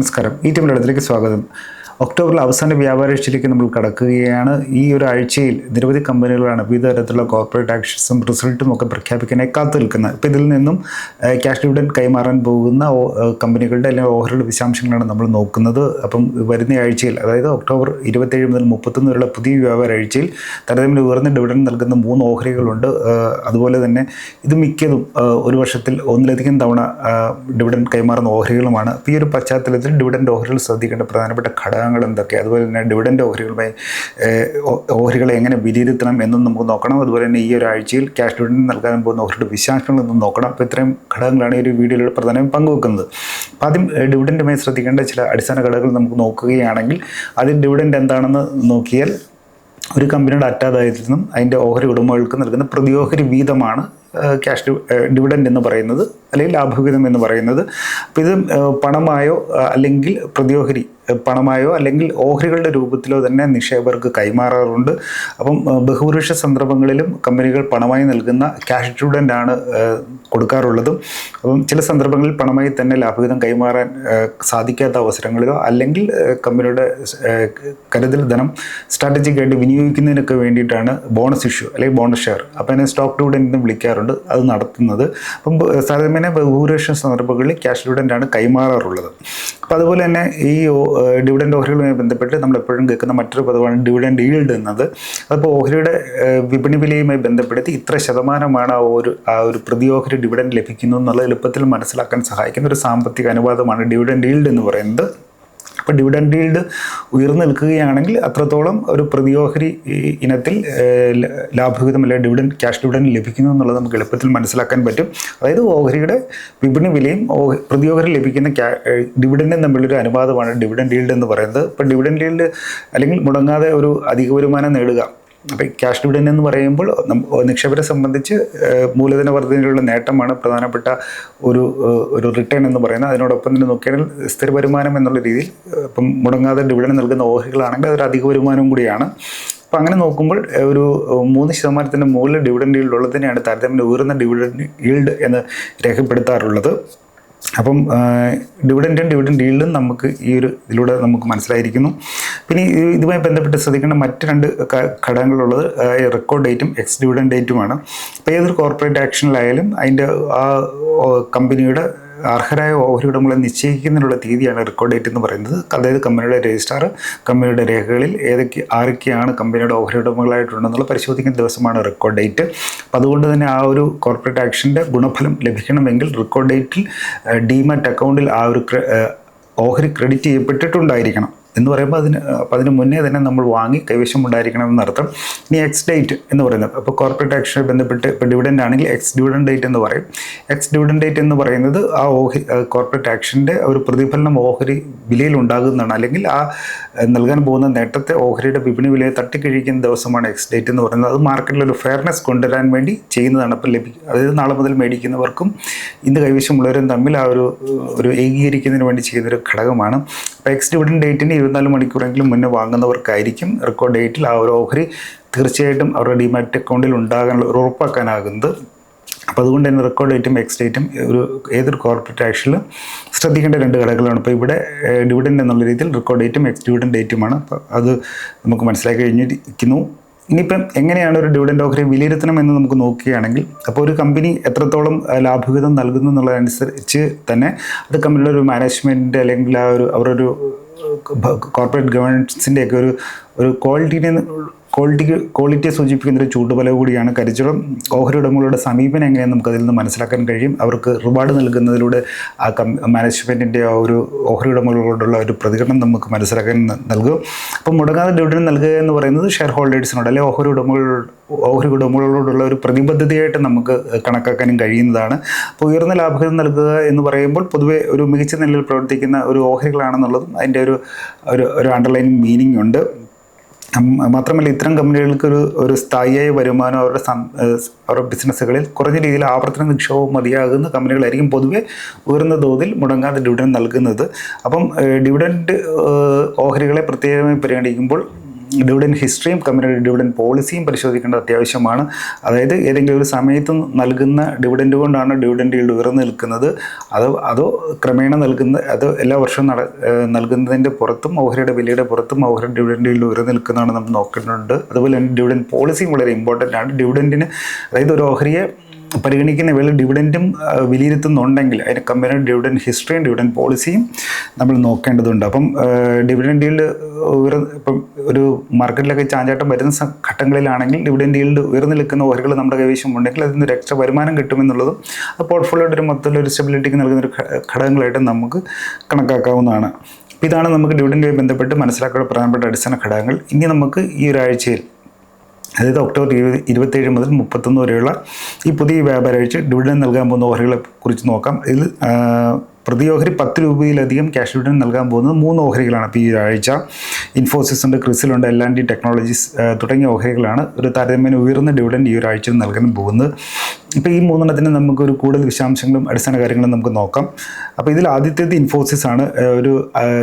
നമസ്കാരം. ഈ അടുത്തേക്ക് സ്വാഗതം. ഒക്ടോബറിൽ അവസാന വ്യാപാരാഴ്ചയിലേക്ക് നമ്മൾ കടക്കുകയാണ്. ഈ ഒരു ആഴ്ചയിൽ നിരവധി കമ്പനികളാണ് വിവിധ തരത്തിലുള്ള കോർപ്പറേറ്റ് ആക്ഷൻസും റിസൾട്ടും ഒക്കെ പ്രഖ്യാപിക്കാനായി കാത്തു നിൽക്കുന്നത്. ഇപ്പോൾ ഇതിൽ നിന്നും ക്യാഷ് ഡിവിഡൻ കൈമാറാൻ പോകുന്ന കമ്പനികളുടെ അല്ലെങ്കിൽ ഓഹരിയുടെ വിശദാംശങ്ങളാണ് നമ്മൾ നോക്കുന്നത്. അപ്പം വരുന്ന ആഴ്ചയിൽ അതായത് ഒക്ടോബർ ഇരുപത്തേഴ് മുതൽ മുപ്പത്തൊന്ന് വരെയുള്ള പുതിയ വ്യാപാരാഴ്ചയിൽ താരതമ്യം ഉയർന്ന ഡിവിഡൻ നൽകുന്ന മൂന്ന് ഓഹരികളുണ്ട്. അതുപോലെ തന്നെ ഇത് മിക്കതും ഒരു വർഷത്തിൽ ഒന്നിലധികം തവണ ഡിവിഡൻ കൈമാറുന്ന ഓഹരികളുമാണ്. അപ്പോൾ ഈ ഒരു പശ്ചാത്തലത്തിൽ ഡിവിഡന്റ് ഓഹരികൾ ശ്രദ്ധിക്കേണ്ട പ്രധാനപ്പെട്ട ഘടകങ്ങൾ എന്തൊക്കെ അതുപോലെ തന്നെ ഡിവിഡന്റ് ഓഹരികളുമായി ഓഹരികളെ എങ്ങനെ വിലയിരുത്തണം എന്നും നമുക്ക് നോക്കണം. അതുപോലെ തന്നെ ഈ ഒരാഴ്ചയിൽ ക്യാഷ് ഡിവിഡൻ നൽകാൻ പോകുന്ന ഓഹരിയുടെ വിശാംശങ്ങൾ എന്നും നോക്കണം. അപ്പോൾ ഇത്രയും ഘടകങ്ങളാണ് ഈ ഒരു വീഡിയോയിൽ പ്രധാനമായും പങ്കുവെക്കുന്നത്. അപ്പോൾ ആദ്യം ഡിവിഡന്റുമായി ശ്രദ്ധിക്കേണ്ട ചില അടിസ്ഥാന ഘടകങ്ങൾ നമുക്ക് നോക്കുകയാണെങ്കിൽ ആദ്യം ഡിവിഡന്റ് എന്താണെന്ന് നോക്കിയാൽ ഒരു കമ്പനിയുടെ അറ്റാദായത്തിൽ നിന്നും അതിന്റെ ഓഹരി ഉടമകൾക്ക് നൽകുന്ന പ്രതിയോഹരി വീതമാണ് ക്യാഷ് ഡിവിഡൻഡ് എന്ന് പറയുന്നത് അല്ലെങ്കിൽ ലാഭവിഹിതം എന്ന് പറയുന്നത്. അപ്പോൾ ഇത് പണമായോ അല്ലെങ്കിൽ പ്രതിയോഹരി പണമായോ അല്ലെങ്കിൽ ഓഹരികളുടെ രൂപത്തിലോ തന്നെ നിക്ഷേപകർക്ക് കൈമാറാറുണ്ട്. അപ്പം ബഹുപുരുഷ സന്ദർഭങ്ങളിലും കമ്പനികൾ പണമായി നൽകുന്ന ക്യാഷ് ഡിവിഡന്റ് ആണ് കൊടുക്കാറുള്ളതും. അപ്പം ചില സന്ദർഭങ്ങളിൽ പണമായി തന്നെ ലാഭവിഹിതം കൈമാറാൻ സാധിക്കാത്ത അവസരങ്ങളിലോ അല്ലെങ്കിൽ കമ്പനിയുടെ കരുതൽ ധനം സ്ട്രാറ്റജിക്കായിട്ട് വിനിയോഗിക്കുന്നതിനൊക്കെ വേണ്ടിയിട്ടാണ് ബോണസ് ഇഷ്യൂ അല്ലെങ്കിൽ ബോണസ് ഷെയർ അപ്പം അതിനെ സ്റ്റോക്ക് ഡിവിഡൻഡ് എന്ന് വിളിക്കാറുണ്ട്. അത് നടത്തുന്നത്. അപ്പം സാധാരണ ബഹുഭൂരിപക്ഷം സന്ദർഭങ്ങളിൽ ക്യാഷ് ഡിവിഡന്റ് ആണ് കൈമാറാറുള്ളത്. അപ്പോൾ അതുപോലെ തന്നെ ഈ ഡിവിഡൻഡ് ഓഹരികളുമായി ബന്ധപ്പെട്ട് നമ്മൾ എപ്പോഴും കേൾക്കുന്ന മറ്റൊരു പദമാണ് ഡിവിഡൻഡ് ഈൽഡ് എന്നത്. അതിപ്പോൾ ഓഹരിയുടെ വിപണി വിലയുമായി ബന്ധപ്പെടുത്തി ഇത്ര ശതമാനമാണ് ആ ഒരു ആ ഒരു പ്രതി ഓഹരി ഡിവിഡൻഡ് ലഭിക്കുന്നു എന്നുള്ളത് എളുപ്പത്തിൽ മനസ്സിലാക്കാൻ സഹായിക്കുന്ന ഒരു സാമ്പത്തിക അനുപാതമാണ് ഡിവിഡൻഡ് ഈൽഡ് എന്ന് പറയുന്നത്. അപ്പോൾ ഡിവിഡൻഡ് ഈൽഡ് ഉയർന്നു നിൽക്കുകയാണെങ്കിൽ അത്രത്തോളം ഒരു പ്രതിയോഹരി ഇനത്തിൽ ലാഭവിഹിതം അല്ലെങ്കിൽ ഡിവിഡൻ ക്യാഷ് ഡിവിഡൻ ലഭിക്കുന്നു എന്നുള്ളത് നമുക്ക് എളുപ്പത്തിൽ മനസ്സിലാക്കാൻ പറ്റും. അതായത് ഓഹരിയുടെ വിപണി വിലയും പ്രതിയോഹരി ലഭിക്കുന്ന ക്യാ ഏഹ്, ഡിവിഡന്റും തമ്മിലൊരു അനുപാതമാണ് ഡിവിഡൻഡ് ഈൽഡ് എന്ന് പറയുന്നത്. ഇപ്പോൾ ഡിവിഡൻഡ് ഈൽഡ് അല്ലെങ്കിൽ മുടങ്ങാതെ ഒരു അധിക വരുമാനം നേടുക. അപ്പോൾ ക്യാഷ് ഡിവിഡൻ എന്ന് പറയുമ്പോൾ നിക്ഷേപരെ സംബന്ധിച്ച് മൂലധന വർധനയിലുള്ള നേട്ടമാണ് പ്രധാനപ്പെട്ട ഒരു ഒരു റിട്ടേൺ എന്ന് പറയുന്നത്. അതിനോടൊപ്പം തന്നെ നോക്കിയാണെങ്കിൽ സ്ഥിര വരുമാനം എന്നുള്ള രീതിയിൽ ഇപ്പം മുടങ്ങാതെ ഡിവിഡൻ നൽകുന്ന ഓഹരികളാണെങ്കിൽ അതൊരു അധിക വരുമാനവും കൂടിയാണ്. അപ്പോൾ അങ്ങനെ നോക്കുമ്പോൾ ഒരു മൂന്ന് ശതമാനത്തിന്റെ മുകളിൽ ഡിവിഡൻഡ് ഈൽഡ് ഉള്ളതിനെയാണ് താരതമ്യം ഉയർന്ന ഡിവിഡൻഡ് ഈൽഡ് എന്ന് രേഖപ്പെടുത്താറുള്ളത്. അപ്പം ഡിവിഡന്റും ഡിവിഡന്റ് ഡീലും നമുക്ക് ഈ ഒരു ഇതിലൂടെ നമുക്ക് മനസ്സിലായിരിക്കുന്നു. പിന്നെ ഇതുമായി ബന്ധപ്പെട്ട് ശ്രദ്ധിക്കേണ്ട മറ്റ് രണ്ട് ഘടകങ്ങളുള്ളത് റെക്കോർഡ് ഡേറ്റും എക്സ് ഡിവിഡൻ ഡേറ്റുമാണ് ഇപ്പോൾ ഏതൊരു കോർപ്പറേറ്റ് ആക്ഷനിലായാലും അതിന്റെ ആ കമ്പനിയുടെ അർഹരായ ഓഹരി ഉടമകളെ നിശ്ചയിക്കുന്നതിനുള്ള തീയതിയാണ് റെക്കോർഡ് ഡേറ്റ് എന്ന് പറയുന്നത്. അതായത് കമ്പനിയുടെ രജിസ്ട്രാർ കമ്പനിയുടെ രേഖകളിൽ ഏതൊക്കെ ആരൊക്കെയാണ് കമ്പനിയുടെ ഓഹരി ഉടമകളായിട്ടുണ്ടെന്നുള്ള പരിശോധിക്കുന്ന ദിവസമാണ് റെക്കോർഡ് ഡേറ്റ് അപ്പം അതുകൊണ്ട് തന്നെ ആ ഒരു കോർപ്പറേറ്റ് ആക്ഷന്റെ ഗുണഫലം ലഭിക്കണമെങ്കിൽ റെക്കോർഡ് ഡേറ്റിൽ ഡിമാറ്റ് അക്കൗണ്ടിൽ ആ ഒരു ഓഹരി ക്രെഡിറ്റ് ചെയ്യപ്പെട്ടിട്ടുണ്ടായിരിക്കണം. എന്ന് പറയുമ്പോൾ അതിന് അപ്പോൾ അതിന് മുന്നേ തന്നെ നമ്മൾ വാങ്ങി കൈവശം ഉണ്ടായിരിക്കണം എന്നർത്ഥം ഇനി എക്സ് ഡേറ്റ് എന്ന് പറയുന്നത് അപ്പോൾ കോർപ്പറേറ്റ് ആക്ഷനുമായി ബന്ധപ്പെട്ട് ഇപ്പോൾ ഡിവിഡന്റ് ആണെങ്കിൽ എക്സ് ഡിവിഡൻ ഡേറ്റ് എന്ന് പറയും. എക്സ് ഡിവിഡൻ ഡേറ്റ് എന്ന് പറയുന്നത് ആ ഓഹരി കോർപ്പറേറ്റ് ആക്ഷന്റെ ഒരു പ്രതിഫലനം ഓഹരി വിലയിൽ ഉണ്ടാകുന്നതാണ്. അല്ലെങ്കിൽ ആ നൽകാൻ പോകുന്ന നേട്ടത്തെ ഓഹരിയുടെ വിപണി വിലയെ തട്ടിക്കഴിക്കുന്ന ദിവസമാണ് എക്സ് ഡേറ്റ് എന്ന് പറയുന്നത്. അത് മാർക്കറ്റിൽ ഒരു ഫെയർനെസ് കൊണ്ടുവരാൻ വേണ്ടി ചെയ്യുന്നതാണ് അപ്പോൾ ലഭിക്കും അതായത് നാളെ മുതൽ മേടിക്കുന്നവർക്കും ഇന്ന് കൈവശമുള്ളവരും തമ്മിൽ ആ ഒരു ഒരു ഏകീകരിക്കുന്നതിന് വേണ്ടി ചെയ്യുന്നൊരു ഘടകമാണ്. അപ്പോൾ എക്സ് ഡിവിഡൻ ഡേറ്റിന് ഇരുപത്തിനാല് മണിക്കൂറെങ്കിലും മുന്നേ വാങ്ങുന്നവർക്കായിരിക്കും റെക്കോർഡ് ഡേറ്റിൽ ആ ഒരു ഓഹരി തീർച്ചയായിട്ടും അവരുടെ ഡിമാറ്റ് അക്കൗണ്ടിൽ ഉണ്ടാകാനുള്ള ഉറപ്പാക്കാനാകുന്നത്. അപ്പോൾ അതുകൊണ്ട് തന്നെ റെക്കോർഡ് ഡേറ്റും എക്സ് ഡേറ്റും ഒരു ഏതൊരു കോർപ്പറേറ്റ് ആക്ഷനിലും ശ്രദ്ധിക്കേണ്ട രണ്ട് ഘടകങ്ങളാണ്. ഇപ്പോൾ ഇവിടെ ഡിവിഡൻഡ് എന്നുള്ള രീതിയിൽ റെക്കോർഡ് ഡേറ്റും എക്സ് ഡിവിഡൻ ഡേറ്റുമാണ് അപ്പോൾ അത് നമുക്ക് മനസ്സിലാക്കി കഴിഞ്ഞിരിക്കുന്നു. ഇനിയിപ്പം എങ്ങനെയാണ് ഒരു ഡിവിഡൻഡ് ഓഹരി വിലയിരുത്തണം എന്ന് നമുക്ക് നോക്കുകയാണെങ്കിൽ അപ്പോൾ ഒരു കമ്പനി എത്രത്തോളം ലാഭവിഹിതം നൽകുന്നു എന്നുള്ളതനുസരിച്ച് തന്നെ അത് കമ്പനിയുടെ ഒരു മാനേജ്മെന്റ് അല്ലെങ്കിൽ ആ ഒരു അവരൊരു കോർപ്പറേറ്റ് ഗവേണൻസിന്റെ ഒക്കെ ഒരു ഒരു ക്വാളിറ്റിനെ ക്വാളിറ്റി ക്വാളിറ്റിയെ സൂചിപ്പിക്കുന്ന ഒരു ചൂണ്ടുപല കൂടിയാണ് കരിച്ചുറം. ഓഹരി ഉടമകളുടെ സമീപനം എങ്ങനെയാണ് നമുക്കതിൽ നിന്ന് മനസ്സിലാക്കാൻ കഴിയും. അവർക്ക് റിവാർഡ് നൽകുന്നതിലൂടെ ആ കം മാനേജ്മെന്റിന്റെ ആ ഒരു ഓഹരി ഉടമകളോടുള്ള ഒരു പ്രതികരണം നമുക്ക് മനസ്സിലാക്കാൻ നൽകും. അപ്പം മുടങ്ങാതെ ഡിവിഡൻ നൽകുക എന്ന് പറയുന്നത് ഷെയർ ഹോൾഡേഴ്സിനോട് അല്ലെങ്കിൽ ഓഹരി ഉടമകൾ ഓഹരി ഉടമകളോടുള്ള ഒരു പ്രതിബദ്ധതയായിട്ട് നമുക്ക് കണക്കാക്കാനും കഴിയുന്നതാണ്. അപ്പോൾ ഉയർന്ന ലാഭം നൽകുക എന്ന് പറയുമ്പോൾ പൊതുവെ ഒരു മികച്ച നിലയിൽ പ്രവർത്തിക്കുന്ന ഒരു ഓഹരികളാണെന്നുള്ളതും അതിന്റെ ഒരു ഒരു അണ്ടർലൈനിങ് മീനിങ് ഉണ്ട്. മാത്രമല്ല ഇത്തരം കമ്പനികൾക്ക് ഒരു ഒരു സ്ഥായിയായ വരുമാനം അവരുടെ അവരുടെ ബിസിനസ്സുകളിൽ കുറഞ്ഞ രീതിയിൽ ആവർത്തന നിക്ഷേപവും മതിയാകുന്ന കമ്പനികളായിരിക്കും പൊതുവെ ഉയർന്ന തോതിൽ മുടങ്ങാതെ ഡിവിഡൻഡ് നൽകുന്നത്. അപ്പം ഡിവിഡൻഡ് ഓഹരികളെ പ്രത്യേകമായി പരിഗണിക്കുമ്പോൾ ഡിവിഡൻ ഹിസ്റ്ററിയും കമ്പനിയുടെ ഡിവിഡൻ പോളിസിയും പരിശോധിക്കേണ്ടത് അത്യാവശ്യമാണ്. അതായത് ഏതെങ്കിലും ഒരു സമയത്ത് നൽകുന്ന ഡിവിഡന്റ് കൊണ്ടാണ് ഡിവിഡന്റ് ഈൽഡ് ഉയർന്നു നിൽക്കുന്നത്. അത് അതോ ക്രമേണ നൽകുന്ന അത് എല്ലാ വർഷവും നട നൽകുന്നതിന്റെ പുറത്തും ഓഹരിയുടെ വിലയുടെ പുറത്തും ഓഹരി ഡിവിഡന്റ് ഈൽഡ് ഉയർന്നു നിൽക്കുന്നതാണ് നമ്മൾ നോക്കേണ്ടതുണ്ട്. അതുപോലെ തന്നെ ഡിവിഡൻ പോളിസിയും വളരെ ഇമ്പോർട്ടന്റ് ആണ്. ഡിവിഡന്റിന് അതായത് ഒരു ഓഹരിയെ പരിഗണിക്കുന്ന വേളയിൽ ഡിവിഡന്റും വിലയിരുത്തുന്നുണ്ടെങ്കിൽ അതിന് കമ്പനിയുടെ ഡിവിഡൻ ഹിസ്റ്ററിയും ഡിവിഡൻ പോളിസിയും നമ്മൾ നോക്കേണ്ടതുണ്ട്. അപ്പം ഡിവിഡന്റ് ഈൽഡ് ഉയർ ഇപ്പം ഒരു മാർക്കറ്റിലൊക്കെ ചാഞ്ചാട്ടം വരുന്ന ഘട്ടങ്ങളിലാണെങ്കിൽ ഡിവിഡന്റ് ഈൽഡ് ഉയർന്നു നിൽക്കുന്ന ഓഹരികൾ നമ്മുടെ കൈവശം ഉണ്ടെങ്കിൽ അതിൽ നിന്ന് എക്സ്ട്രാ വരുമാനം കിട്ടുമെന്നുള്ളതും ആ പോർട്ട്ഫോളിയോയുടെ ഒരു മൊത്തത്തിലൊരു സ്റ്റെബിലിറ്റിക്ക് നൽകുന്ന ഒരു ഘടകങ്ങളായിട്ട് നമുക്ക് കണക്കാക്കാവുന്നതാണ്. ഇതാണ് നമുക്ക് ഡിവിഡന്റുമായി ബന്ധപ്പെട്ട് മനസ്സിലാക്കേണ്ട പ്രധാനപ്പെട്ട അടിസ്ഥാന ഘടകങ്ങൾ. ഇനി നമുക്ക് ഈ ഒരാഴ്ചയിൽ അതായത് ഒക്ടോബർ ഇരുപത് ഇരുപത്തേഴ് മുതൽ മുപ്പത്തൊന്ന് വരെയുള്ള ഈ പുതിയ വ്യാപാര ആഴ്ച ഡിവിഡൻ നൽകാൻ പോകുന്ന ഓഹരികളെ കുറിച്ച് നോക്കാം. ഇതിൽ പ്രതി ഓഹരി പത്ത് രൂപയിലധികം ക്യാഷ് ഡിവിഡൻ നൽകാൻ പോകുന്നത് മൂന്ന് ഓഹരികളാണ്. അപ്പോൾ ഈ ഇൻഫോസിസ് ഉണ്ട് ക്രിസിലുണ്ട് എൽ ആൻഡ് ഡി ടെക്നോളജീസ് തുടങ്ങിയ ഓഹരികളാണ് ഒരു താരതമ്യേന ഉയർന്ന ഡിവിഡൻ ഈ ഒരാഴ്ച നൽകാൻ പോകുന്നത്. ഇപ്പോൾ ഈ മൂന്നെണ്ണത്തിന് നമുക്കൊരു കൂടുതൽ വിശദാംശങ്ങളും അടിസ്ഥാന കാര്യങ്ങളും നമുക്ക് നോക്കാം. അപ്പോൾ ഇതിൽ ആദ്യത്തേത് ഇൻഫോസിസ് ആണ്. ഒരു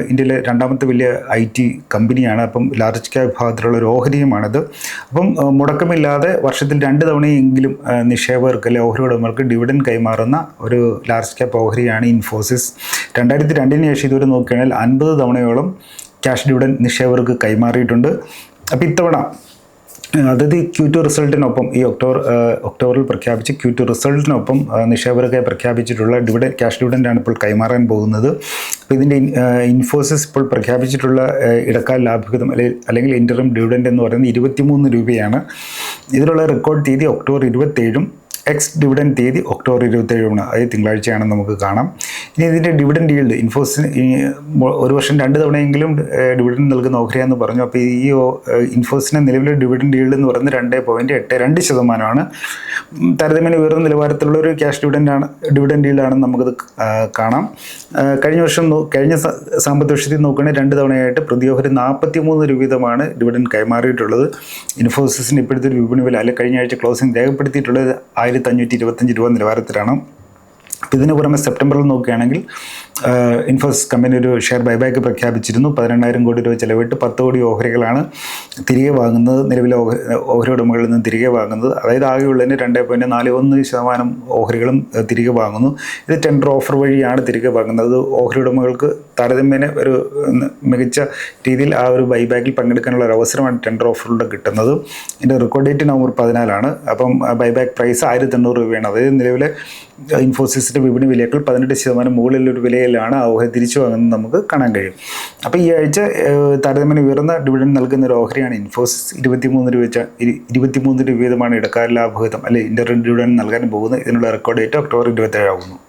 ഇന്ത്യയിലെ രണ്ടാമത്തെ വലിയ ഐ ടി കമ്പനിയാണ്. അപ്പം ലാർജ് ക്യാപ് വിഭാഗത്തിലുള്ള ഒരു ഓഹരിയുമാണിത് അപ്പം മുടക്കമില്ലാതെ വർഷത്തിൽ രണ്ട് തവണയെങ്കിലും നിക്ഷേപകർക്ക് അല്ലെ ഓഹരി ഉടമകൾക്ക് ഡിവിഡൻ കൈമാറുന്ന ഒരു ലാർജ് ക്യാപ് ഓഹരിയാണ് ഇൻഫോസിസ് രണ്ടായിരത്തി രണ്ടിന് ശേഷം ഇതുവരെ നോക്കുകയാണെങ്കിൽ അൻപത് തവണയോളം ക്യാഷ് ഡിവിഡൻ നിക്ഷേപകർക്ക് കൈമാറിയിട്ടുണ്ട്. അപ്പോൾ ഇത്തവണ അതായത് ഈ ക്യൂ ടു റിസൾട്ടിനൊപ്പം ഈ ഒക്ടോബർ ഒക്ടോബറിൽ പ്രഖ്യാപിച്ച് ക്യൂ ടു റിസൾട്ടിനൊപ്പം നിക്ഷേപകർക്കായി പ്രഖ്യാപിച്ചിട്ടുള്ള ഡിവിഡൻ ക്യാഷ് ഡിവിഡന്റാണ് ഇപ്പോൾ കൈമാറാൻ പോകുന്നത്. അപ്പോൾ ഇതിന്റെ ഇൻഫോസിസ് ഇപ്പോൾ പ്രഖ്യാപിച്ചിട്ടുള്ള ഇടക്കാല ലാഭവിഹിതം അല്ലെങ്കിൽ അല്ലെങ്കിൽ ഇന്ററും ഡിവിഡന്റ് എന്ന് പറയുന്നത് ഇരുപത്തിമൂന്ന് രൂപയാണ്. ഇതിലുള്ള റെക്കോർഡ് തീയതി ഒക്ടോബർ ഇരുപത്തേഴും എക്സ് ഡിവിഡൻ തീയതി ഒക്ടോബർ ഇരുപത്തേഴാണ് അതായത് തിങ്കളാഴ്ചയാണെന്ന് നമുക്ക് കാണാം. ഇനി ഇതിന്റെ ഡിവിഡൻ ഈൽഡ് ഇൻഫോസിന് ഒരു വർഷം രണ്ട് തവണയെങ്കിലും ഡിവിഡൻ നൽകുന്ന ഓഹരിയാന്ന് പറഞ്ഞു. അപ്പോൾ ഈ ഇൻഫോസിന്റെ നിലവിലെ ഡിവിഡൻ ഈൽഡ് എന്ന് പറയുന്നത് രണ്ട് പോയിന്റ് എട്ട് രണ്ട് ശതമാനമാണ്. താരതമ്യേന ഉയർന്ന നിലവാരത്തിലുള്ള ഒരു ക്യാഷ് ഡിവിഡന്റാണ് ഡിവിഡൻ ഈൽഡാണെന്ന് നമുക്കത് കാണാം. കഴിഞ്ഞ വർഷം കഴിഞ്ഞ സാമ്പത്തിക വർഷത്തിൽ നോക്കുകയാണെങ്കിൽ രണ്ട് തവണയായിട്ട് പ്രതിയോഹരി ഓഹരി നാൽപ്പത്തി മൂന്ന് രൂപ വീതമാണ് ഡിവിഡൻ കൈമാറിയിട്ടുള്ളത് ഇൻഫോസിസിന് ഇപ്പോഴത്തെ ഒരു വിപണി വില അല്ലെങ്കിൽ കഴിഞ്ഞ ആഴ്ച ക്ലോസിംഗ് രേഖപ്പെടുത്തിയിട്ടുള്ളത് ആയിരത്തി അഞ്ഞൂറ്റി ഇരുപത്തഞ്ച് രൂപ നിലവാരത്തിലാണ്. ഇതിനു പുറമെ സെപ്റ്റംബറിൽ നോക്കുകയാണെങ്കിൽ ഇൻഫോസിസ് കമ്പനി ഒരു ഷെയർ ബൈബാക്ക് പ്രഖ്യാപിച്ചിരുന്നു. പതിനെണ്ണായിരം കോടി രൂപ ചെലവിട്ട് പത്ത് കോടി ഓഹരികളാണ് തിരികെ വാങ്ങുന്നത്. നിലവിലെ ഓഹരി ഉടമകളിൽ നിന്ന് തിരികെ വാങ്ങുന്നത്. അതായത് ആകെയുള്ളതിന് രണ്ട് പോയിന്റ് നാല് ഒന്ന് ശതമാനം ഓഹരികളും തിരികെ വാങ്ങുന്നു. ഇത് ടെൻഡർ ഓഫർ വഴിയാണ് തിരികെ വാങ്ങുന്നത്. ഓഹരി ഉടമകൾക്ക് താരതമ്യേന ഒരു മികച്ച രീതിയിൽ ആ ഒരു ബൈബാക്കിൽ പങ്കെടുക്കാനുള്ള ഒരു അവസരമാണ് ടെൻഡർ ഓഫറിലൂടെ കിട്ടുന്നത്. ഇതിന്റെ റെക്കോർഡ് ഡേറ്റ് നവംബർ പതിനാലാണ്. അപ്പം ബൈബാക്ക് പ്രൈസ് ആയിരത്തി എണ്ണൂറ് രൂപയാണ്. അതായത് നിലവിലെ ഇൻഫോസിസിന്റെ വിപണി വിലയേക്കാൾ പതിനെട്ട് ശതമാനം മുകളിലൊരു വിലയിലാണ് ആ ഓഹരി തിരിച്ചു വാങ്ങുന്നത് നമുക്ക് കാണാൻ കഴിയും. അപ്പോൾ ഈ ആഴ്ച താരതമ്യം ഉയർന്ന ഡിവിഡൻ നൽകുന്ന ഒരു ഓഹരിയാണ് ഇൻഫോസിസ് ഇരുപത്തിമൂന്ന് രൂപ വെച്ച ഇരു- ഇരുപത്തിമൂന്ന് രൂപ വീതമാണ് ഇടക്കാല ലാഭവിഹിതം അല്ലെ ഇന്റർ ഡിവിഡൻ നൽകാൻ പോകുന്നത്. ഇതിനുള്ള റെക്കോർഡ് ഡേറ്റ് ഒക്ടോബർ ഇരുപത്തേഴാകുന്നു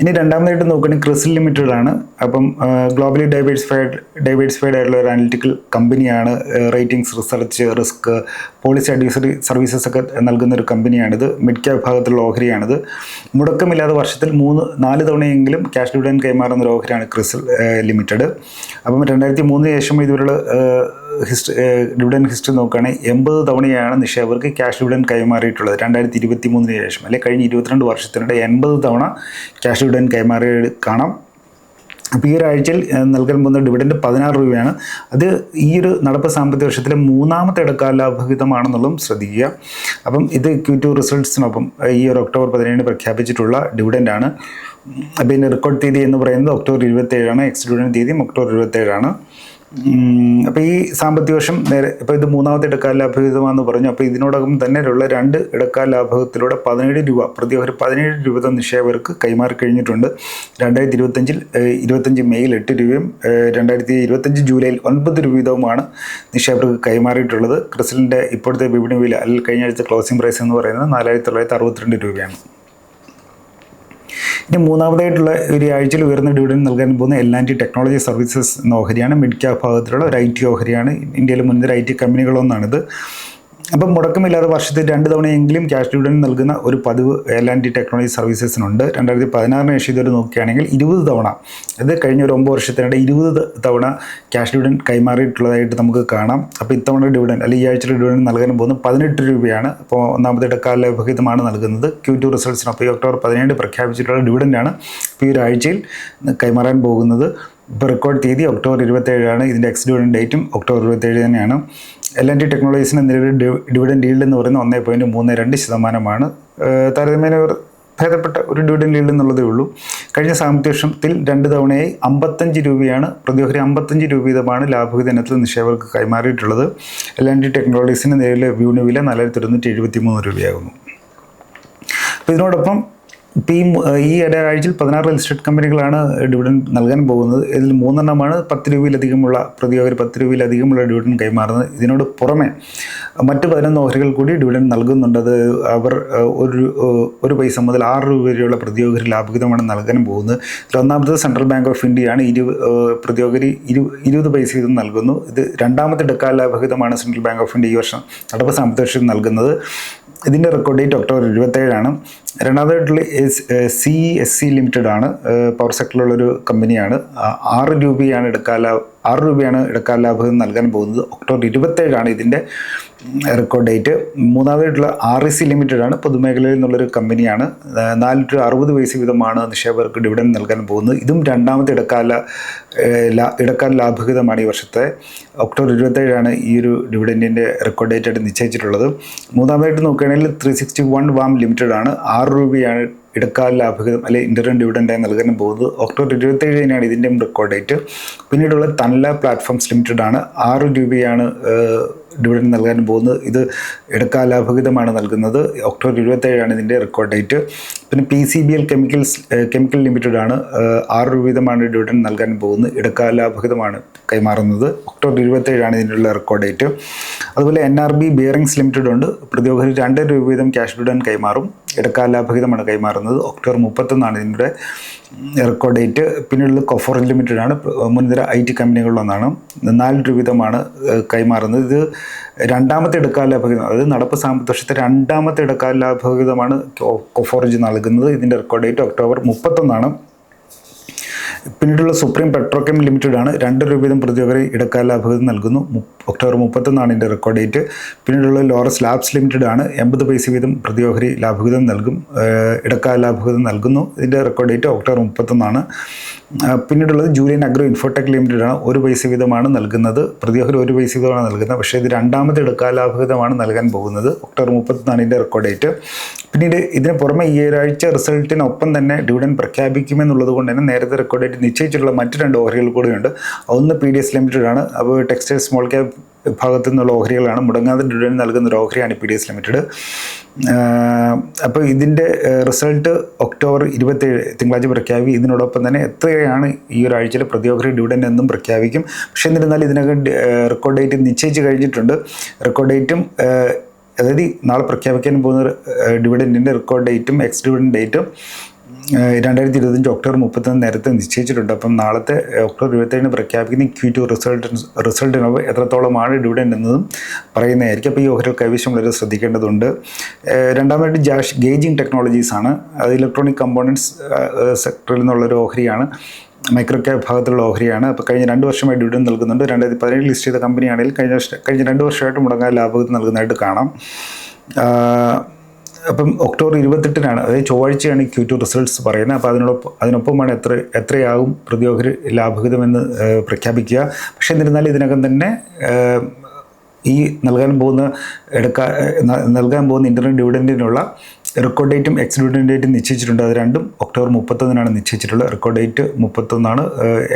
ഇനി രണ്ടാമതായിട്ട് നോക്കുകയാണെങ്കിൽ ക്രിസിൽ ലിമിറ്റഡ് ആണ് അപ്പം ഗ്ലോബലി ഡൈവേഴ്സിഫൈഡ് ഡൈവേഴ്സിഫൈഡ് ആയിട്ടുള്ള ഒരു അനലിറ്റിക്കൽ കമ്പനിയാണ് ratings research risk policy advisory services ഒക്കെ നൽകുന്ന ഒരു കമ്പനിയാണിത് മിഡ് ക്യാപ് ഭാഗത്തുള്ള ഓഹരിയാണിത്. മുടക്കമില്ലാതെ വർഷത്തിൽ മൂന്ന് നാല് തവണയെങ്കിലും ക്യാഷ് ഡിവിഡൻ കൈമാറുന്ന ഒരു ഓഹരിയാണ് ക്രിസിൽ ലിമിറ്റഡ്. അപ്പം രണ്ടായിരത്തി മൂന്നിന് ശേഷം ഇതുവരെയുള്ള ഹിസ്റ്ററി ഡിവിഡൻ ഹിസ്റ്ററി നോക്കുകയാണെങ്കിൽ എൺപത് തവണയാണ് നിക്ഷേപകർക്ക് ക്യാഷ് ഡിവിഡൻ കൈമാറിയിട്ടുള്ളത്. രണ്ടായിരത്തി ഇരുപത്തി മൂന്നിന് ശേഷം അല്ലെങ്കിൽ കഴിഞ്ഞ ഇരുപത്തിരണ്ട് വർഷത്തിനിടെ എൺപത് തവണ ക്യാഷ് ഡിവിഡൻ കൈമാറി കാണാം. അപ്പോൾ ഈ ഒരാഴ്ചയിൽ നൽകാൻ പോകുന്ന ഡിവിഡൻഡ് പതിനാറ് രൂപയാണ്. അത് ഈ ഒരു നടപ്പ് സാമ്പത്തിക വർഷത്തിലെ മൂന്നാമത്തെ ഇടക്കാല ലാഭവിഹിതമാണെന്നുള്ളതും ശ്രദ്ധിക്കുക. അപ്പം ഇത് ക്യൂ ടു റിസൾട്ട്സിനൊപ്പം ഈ ഒരു ഒക്ടോബർ പതിനേഴിന് പ്രഖ്യാപിച്ചിട്ടുള്ള ഡിവിഡൻഡാണ്. അപ്പോൾ ഇതിന്റെ റെക്കോർഡ് തീയതി എന്ന് പറയുന്നത് ഒക്ടോബർ ഇരുപത്തേഴാണ് എക്സ് ഡിവിഡൻ തീയതിയും ഒക്ടോബർ ഇരുപത്തേഴാണ് അപ്പോൾ ഈ സാമ്പത്തിക വർഷം നേരെ ഇപ്പോൾ ഇത് മൂന്നാമത്തെ ഇടക്കാല ലാഭവിഹിതമാണെന്ന് പറഞ്ഞു. അപ്പോൾ ഇതിനോടകം തന്നെ ഉള്ള രണ്ട് ഇടക്കാല ലാഭത്തിലൂടെ പതിനേഴ് രൂപ പ്രതി ഒരു പതിനേഴ് രൂപ നിക്ഷേപകർക്ക് കൈമാറി കഴിഞ്ഞിട്ടുണ്ട്. രണ്ടായിരത്തി ഇരുപത്തഞ്ചിൽ ഇരുപത്തഞ്ച് മെയ്യിൽ എട്ട് രൂപയും രണ്ടായിരത്തി ഇരുപത്തഞ്ച് ജൂലൈയിൽ ഒൻപത് രൂപ വീതവുമാണ് നിക്ഷേപകർക്ക് കൈമാറിയിട്ടുള്ളത്. ക്രിസിലിന്റെ ഇപ്പോഴത്തെ വിപണി വില അല്ലെങ്കിൽ കഴിഞ്ഞ ആഴ്ച ക്ലോസിംഗ് പ്രൈസ് എന്ന് പറയുന്നത് നാലായിരത്തി തൊള്ളായിരത്തി അറുപത്തിരണ്ട് രൂപയാണ്. ഇനി മൂന്നാമതായിട്ടുള്ള ഒരു ആഴ്ചയിൽ ഉയർന്ന ഡിവിഡൻ നൽകാൻ പോകുന്ന എൽ ആൻഡ് ടെക്നോളജി സർവീസസ് എന്ന ഓഹരിയാണ്. മിഡ് ക്യാപ് ഭാഗത്തിലുള്ള ഒരു ഐ ടി ഓഹരിയാണ്. ഇന്ത്യയിലെ മുൻനിര ഐ ടി കമ്പനികളൊന്നാണിത് അപ്പം മുടക്കമില്ലാതെ വർഷത്തിൽ രണ്ട് തവണയെങ്കിലും ക്യാഷ് ഡിവിഡൻ നൽകുന്ന ഒരു പതിവ് എൽ ആൻഡ് ഡി ടെക്നോളജി സർവീസസിനുണ്ട് രണ്ടായിരത്തി പതിനാറിന് ശേഷം ഇതൊരു നോക്കുകയാണെങ്കിൽ ഇരുപത് തവണ. അത് കഴിഞ്ഞ ഒരു ഒമ്പത് വർഷത്തിനിടെ ഇരുപത് തവണ ക്യാഷ് ഡിവിഡൻ കൈമാറിയിട്ടുള്ളതായിട്ട് നമുക്ക് കാണാം. അപ്പോൾ ഇത്തവണ ഡിവിഡൻ അല്ലെങ്കിൽ ഈ ആഴ്ചയുടെ ഡിവിഡൻ നൽകാൻ പോകുന്നത് പതിനെട്ട് രൂപയാണ്. അപ്പോൾ ഒന്നാമത്തെ ഇടക്കാല ലഭ്യതമാണ് നൽകുന്നത്. ക്യൂ ടു റിസൾട്ട്സിന് അപ്പോൾ ഒക്ടോബർ പതിനേഴ് പ്രഖ്യാപിച്ചിട്ടുള്ള ഡിവിഡന്റാണ് ഈ ഒരാഴ്ചയിൽ കൈമാറാൻ പോകുന്നത്. ഇപ്പോൾ റെക്കോർഡ് തീയതി ഒക്ടോബർ ഇരുപത്തേഴാണ് ഇതിന്റെ എക്സ് ഡിവിഡൻ ഡേറ്റും ഒക്ടോബർ ഇരുപത്തേഴ് തന്നെയാണ്. എൽ എൻ ടി ടെക്നോളജീസിന് നിലവിൽ ഡിവിഡൻ ഡീൽഡ് എന്ന് പറയുന്നത് ഒന്നേ പോയിന്റ് മൂന്ന് രണ്ട് ശതമാനമാണ്. താരതമ്യേന ഒരു ഭേദപ്പെട്ട ഒരു ഡിവിഡൻ ഡീൽഡ് എന്നുള്ളതേ ഉള്ളൂ. കഴിഞ്ഞ സാമ്പത്തിക വർഷത്തിൽ രണ്ട് തവണയായി അമ്പത്തഞ്ച് രൂപയാണ് പ്രതിയോഹരി അമ്പത്തഞ്ച് രൂപ വീതമാണ് ലാഭവിധ ഇനത്തിൽ നിക്ഷേപകർക്ക് കൈമാറിയിട്ടുള്ളത്. എൽ എൻ ടി ടെക്നോളജീസിന് നിലവിലെ വ്യൂണി വില നാലായിരത്തി ഇരുന്നൂറ്റി എഴുപത്തി മൂന്ന് രൂപയാകുന്നു. അപ്പോൾ ഇതിനോടൊപ്പം ഇപ്പോൾ ഈ ഈ ഇടയാഴ്ചയിൽ പതിനാറ് ലിസ്റ്റഡ് കമ്പനികളാണ് ഡിവിഡൻ നൽകാൻ പോകുന്നത്. ഇതിൽ മൂന്നെണ്ണമാണ് പത്ത് രൂപയിലധികമുള്ള പ്രതിയോഗർ പത്ത് രൂപയിലധികമുള്ള ഡിവിഡൻ കൈമാറുന്നത്. ഇതിനോട് പുറമെ മറ്റ് പതിനൊന്ന് ഓഹരികൾ കൂടി ഡിവിഡൻ നൽകുന്നുണ്ട്. അത് അവർ ഒരു ഒരു പൈസ മുതൽ ആറ് രൂപ വരെയുള്ള പ്രതിയോഗരി ലാഭകരമാണ് നൽകാൻ പോകുന്നത്. ഇതിൽ ഒന്നാമത്തത് സെൻട്രൽ ബാങ്ക് ഓഫ് ഇന്ത്യയാണ് ഇരു പ്രതിയോഗരി ഇരു ഇരുപത് പൈസ ഇത് നൽകുന്നു. ഇത് രണ്ടാമത്തെ ഡെക്കാൽ ലാഭവിധമാണ് സെൻട്രൽ ബാങ്ക് ഓഫ് ഇന്ത്യ ഈ വർഷം നടപ്പ് സാമ്പത്തിക വർഷം നൽകുന്നത്. ഇതിന്റെ റെക്കോർഡ് ഡേറ്റ് ഒക്ടോബർ ഇരുപത്തേഴാണ്. രണ്ടാമതായിട്ടുള്ള സി എസ് സി ലിമിറ്റഡ് ആണ്. പവർ സെക്ടറിലുള്ളൊരു കമ്പനിയാണ് ആറ് രൂപയാണ് എടുക്കാല ആറ് രൂപയാണ് ഇടക്കാല ലാഭം നൽകാൻ പോകുന്നത്. ഒക്ടോബർ ഇരുപത്തേഴാണ് ഇതിന്റെ റെക്കോർഡ് ഡേറ്റ് മൂന്നാമതായിട്ടുള്ള ആർ ഇ സി ലിമിറ്റഡ് ആണ് പൊതുമേഖലയിൽ നിന്നുള്ളൊരു കമ്പനിയാണ്. നാല് ടു അറുപത് വയസ്സ് വീതമാണ് നിക്ഷേപകർക്ക് ഡിവിഡൻ നൽകാൻ പോകുന്നത്. ഇതും രണ്ടാമത്തെ ഇടക്കാല ഇടക്കാല ലാഭഹിതമാണ് ഈ വർഷത്തെ. ഒക്ടോബർ ഇരുപത്തേഴാണ് ഈ ഒരു ഡിവിഡന്റിന്റെ റെക്കോർഡ് ഡേറ്റ് ആയിട്ട് നിശ്ചയിച്ചിട്ടുള്ളത്. മൂന്നാമതായിട്ട് നോക്കുകയാണെങ്കിൽ ത്രീ സിക്സ്റ്റി വൺ വാം ലിമിറ്റഡ് ആണ്. ആറ് രൂപയാണ് ഇടക്കാല ലാഭഹിതം അല്ലെങ്കിൽ ഇന്റർനെറ്റ് ഡിവിഡന്റായി നൽകാൻ പോകുന്നത്. ഒക്ടോബർ ഇരുപത്തേഴിനാണ് ഇതിന്റെയും റെക്കോർഡ് ഡേറ്റ് പിന്നീടുള്ള തൻല പ്ലാറ്റ്ഫോംസ് ലിമിറ്റഡ് ആണ്. ആറ് രൂപയാണ് ഡിവിഡൻ നൽകാൻ പോകുന്നത്. ഇത് ഇടക്കാല ലാഭഹിതമാണ് നൽകുന്നത്. ഒക്ടോബർ ഇരുപത്തേഴാണ് ഇതിന്റെ റെക്കോർഡ് ഡേറ്റ് പിന്നെ P C B L chemicals chemical limited ആണ്. ആറ് രൂപ വീതമാണ് ഡിവിഡൻ നൽകാൻ പോകുന്നത്. ഇടക്കാല ലാഭഹിതമാണ് കൈമാറുന്നത്. ഒക്ടോബർ ഇരുപത്തേഴാണ് ഇതിനുള്ള റെക്കോർഡ് ഡേറ്റ് അതുപോലെ N R B bearings limited ഉണ്ട്. പ്രതിയോഹരി രണ്ട് രൂപ വീതം ക്യാഷ് ഡിവിഡൻ കൈമാറും. ഇടക്കാല ലാഭഹിതമാണ് കൈമാറുന്നത്. ഒക്ടോബർ മുപ്പത്തൊന്നാണ് ഇതിന്റെ റെക്കോർഡ് ഡേറ്റ് പിന്നീടുള്ളത് കൊഫോർ ലിമിറ്റഡ് ആണ് മുൻനിര ഐ ടി കമ്പനികളിലൊന്നാണ്. നാല് രൂപ വീതമാണ് കൈമാറുന്നത്. ഇത് രണ്ടാമത്തെ ഇടക്കാല ലാഭഹിതം അതായത് നടപ്പ് സാമ്പത്തിക വർഷത്തെ രണ്ടാമത്തെ ഇടക്കാല ലാഭഹിതമാണ് കൊഫോറജ് നൽകുന്നത്. ഇതിന്റെ റെക്കോർഡ് ഡേറ്റ് ഒക്ടോബർ മുപ്പത്തൊന്നാണ്. പിന്നീടുള്ള സുപ്രീം പെട്രോകെം ലിമിറ്റഡ് ആണ് രണ്ട് രൂപ വീതം പ്രതിയോഗി ഇടക്കാല ലാഭവിഹിതം നൽകുന്നു. ഒക്ടോബർ മുപ്പത്തൊന്നാണ് ഇതിന്റെ റെക്കോർഡ് ഡേറ്റ് പിന്നീടുള്ള ലോറസ് ലാബ്സ് ലിമിറ്റഡ് ആണ് എൺപത് പൈസ വീതം പ്രതിയോഗി ലാഭവിധം നൽകും ഇടക്കാല ലാഭവിധം നൽകുന്നു. ഇതിന്റെ റെക്കോർഡ് ഡേറ്റ് ഒക്ടോബർ മുപ്പത്തൊന്നാണ്. പിന്നീടുള്ളത് ജൂലിയൻ അഗ്രോ ഇൻഫോടെക് ലിമിറ്റഡ് ആണ് ഒരു പൈസ വീതമാണ് നൽകുന്നത്. പ്രതിയോഗി ഒരു പൈസ വീതമാണ് നൽകുന്നത്. പക്ഷേ ഇത് രണ്ടാമത്തെ ഇടക്കാല ലാഭവിധമാണ് നൽകാൻ പോകുന്നത്. ഒക്ടോബർ മുപ്പത്തൊന്നാണ് ഇതിന്റെ റെക്കോർഡ് ഡേറ്റ് പിന്നീട് ഇതിന് പുറമെ ഈ ഒരാഴ്ച റിസൾട്ടിനൊപ്പം തന്നെ ഡിവിഡൻ പ്രഖ്യാപിക്കുമെന്നുള്ളത് കൊണ്ട് തന്നെ നേരത്തെ റെക്കോർഡ് ഡേറ്റ് നിശ്ചയിച്ചിട്ടുള്ള മറ്റു രണ്ട് ഓഹരികൾ കൂടിയുണ്ട്. ഒന്ന് പി ഡി എസ് ലിമിറ്റഡ് ആണ്. അപ്പോൾ ടെക്സ്റ്റൈൽ സ്മോൾ ക്യാപ് വിഭാഗത്തിൽ നിന്നുള്ള ഓഹരികളാണ്. മുടങ്ങാതെ ഡിവിഡൻ നൽകുന്ന ഒരു ഓഹരിയാണ് പി ഡി എസ് ലിമിറ്റഡ് അപ്പോൾ ഇതിന്റെ റിസൾട്ട് ഒക്ടോബർ ഇരുപത്തേഴ് തിങ്കളാഴ്ച പ്രഖ്യാപിക്കും ഇതിനോടൊപ്പം തന്നെ എത്രയാണ് ഈ ഒരാഴ്ചയിൽ പ്രതിയോഹരി ഡിവിഡൻ എന്നും പ്രഖ്യാപിക്കും. പക്ഷേ എന്നിരുന്നാലും ഇതിനകം റെക്കോർഡ് ഡേറ്റ് നിശ്ചയിച്ച് കഴിഞ്ഞിട്ടുണ്ട്. റെക്കോർഡ് ഡേറ്റും അതായത് നാളെ പ്രഖ്യാപിക്കാൻ പോകുന്ന ഡിവിഡന്റിന്റെ റെക്കോർഡ് ഡേറ്റും എക്സ് ഡിവിഡൻ ഡേറ്റും രണ്ടായിരത്തി ഇരുപത്തഞ്ച് ഒക്ടോബർ മുപ്പത്തൊന്ന് നേരത്തെ നിശ്ചയിച്ചിട്ടുണ്ട്. അപ്പം നാളത്തെ ഒക്ടോബർ ഇരുപത്തേഴിന് പ്രഖ്യാപിക്കുന്ന ക്യൂ ടു റിസൾട്ട് റിസൾട്ടിനൊപ്പം എത്രത്തോളമാണ് ഡിവിഡൻഡ് എന്നതും പറയുന്നതായിരിക്കും. അപ്പോൾ ഈ ഓഹരി കൈവശം വളരെ ശ്രദ്ധിക്കേണ്ടതുണ്ട്. രണ്ടാമതായിട്ട് ജാഷ് ഗേജിങ് ടെക്നോളജീസ് ആണ്. അത് ഇലക്ട്രോണിക് കമ്പോണൻസ് സെക്ടറിൽ നിന്നുള്ളൊരു ഓഹരിയാണ്. മൈക്രോ ക്യാബ് ഭാഗത്തുള്ള ഓഹരിയാണ്. അപ്പോൾ കഴിഞ്ഞ രണ്ട് വർഷമായി ഡിവിഡൻ നൽകുന്നുണ്ട്. രണ്ടായിരത്തി പതിനേഴ് ലിസ്റ്റ് ചെയ്ത കമ്പനിയാണെങ്കിൽ കഴിഞ്ഞ വർഷം കഴിഞ്ഞ രണ്ട് വർഷമായിട്ട് മുടങ്ങാൻ ലാഭം നൽകുന്നതായിട്ട് കാണാം. അപ്പം ഒക്ടോബർ ഇരുപത്തെട്ടിനാണ് അതായത് ചൊവ്വാഴ്ചയാണ് ക്യൂ ടു റിസൾട്ട്സ് പറയുന്നത്. അപ്പോൾ അതിനോടൊപ്പം അതിനൊപ്പമാണ് എത്ര എത്രയാകും പ്രതിയോഗ ലാഭഹിതമെന്ന് പ്രഖ്യാപിക്കുക. പക്ഷേ എന്നിരുന്നാലും ഇതിനകം തന്നെ ഈ നൽകാൻ പോകുന്ന എടുക്കാൻ നൽകാൻ പോകുന്ന ഇന്റർനെറ്റ് ഡിവിഡന്റിനുള്ള റെക്കോർഡ് ഡേറ്റും എക്സ് ഡിവിഡൻ ഡേറ്റും നിശ്ചയിച്ചിട്ടുണ്ട്. അത് രണ്ടും ഒക്ടോബർ മുപ്പത്തൊന്നിനാണ് നിശ്ചയിച്ചിട്ടുള്ളത്. റെക്കോർഡ് ഡേറ്റ് മുപ്പത്തൊന്നാണ്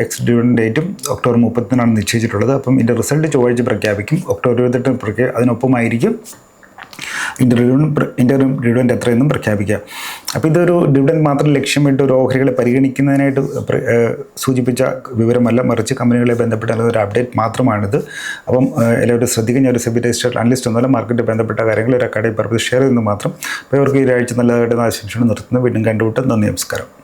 എക്സ് ഡിവിഡൻ ഡേറ്റും ഒക്ടോബർ മുപ്പത്തൊന്നിനാണ് നിശ്ചയിച്ചിട്ടുള്ളത്. അപ്പം ഇതിന്റെ റിസൾട്ട് ചൊവ്വാഴ്ച പ്രഖ്യാപിക്കും. ഒക്ടോബർ ഇരുപത്തെട്ടിന് പ്രഖ്യാ അതിനൊപ്പമായിരിക്കും ഇന്റർവ്യൂവിനും ഇന്റർവ്യൂ ഡിവിഡന്റ് എത്രയെന്നും പ്രഖ്യാപിക്കുക അപ്പോൾ ഇതൊരു ഡിവിഡന്റ് മാത്രം ലക്ഷ്യമിട്ട് ഒരു ഓഹരികളെ പരിഗണിക്കുന്നതിനായിട്ട് സൂചിപ്പിച്ച വിവരമല്ല മറിച്ച് കമ്പനികളെ ബന്ധപ്പെട്ട ഒരു അപ്ഡേറ്റ് മാത്രമാണിത്. അപ്പം എല്ലാവരും എല്ലാവരും ശ്രദ്ധിക്കുന്ന ഒരു സെബി രജിസ്റ്റേഡ് അനലിസ്റ്റ് ഒന്നുമല്ല മാർക്കറ്റ് ബന്ധപ്പെട്ട കാര്യങ്ങൾ ഒരു അക്കാഡമി പർപ്പസ് ഷെയർ ചെയ്യുന്നു മാത്രം. അപ്പോൾ ഇവർക്ക് ഈ ആഴ്ച നല്ലതായിട്ട് ആശംസകൾ നിർത്തുന്നു. വീണ്ടും കണ്ടുമുട്ടും. നന്ദി നമസ്കാരം.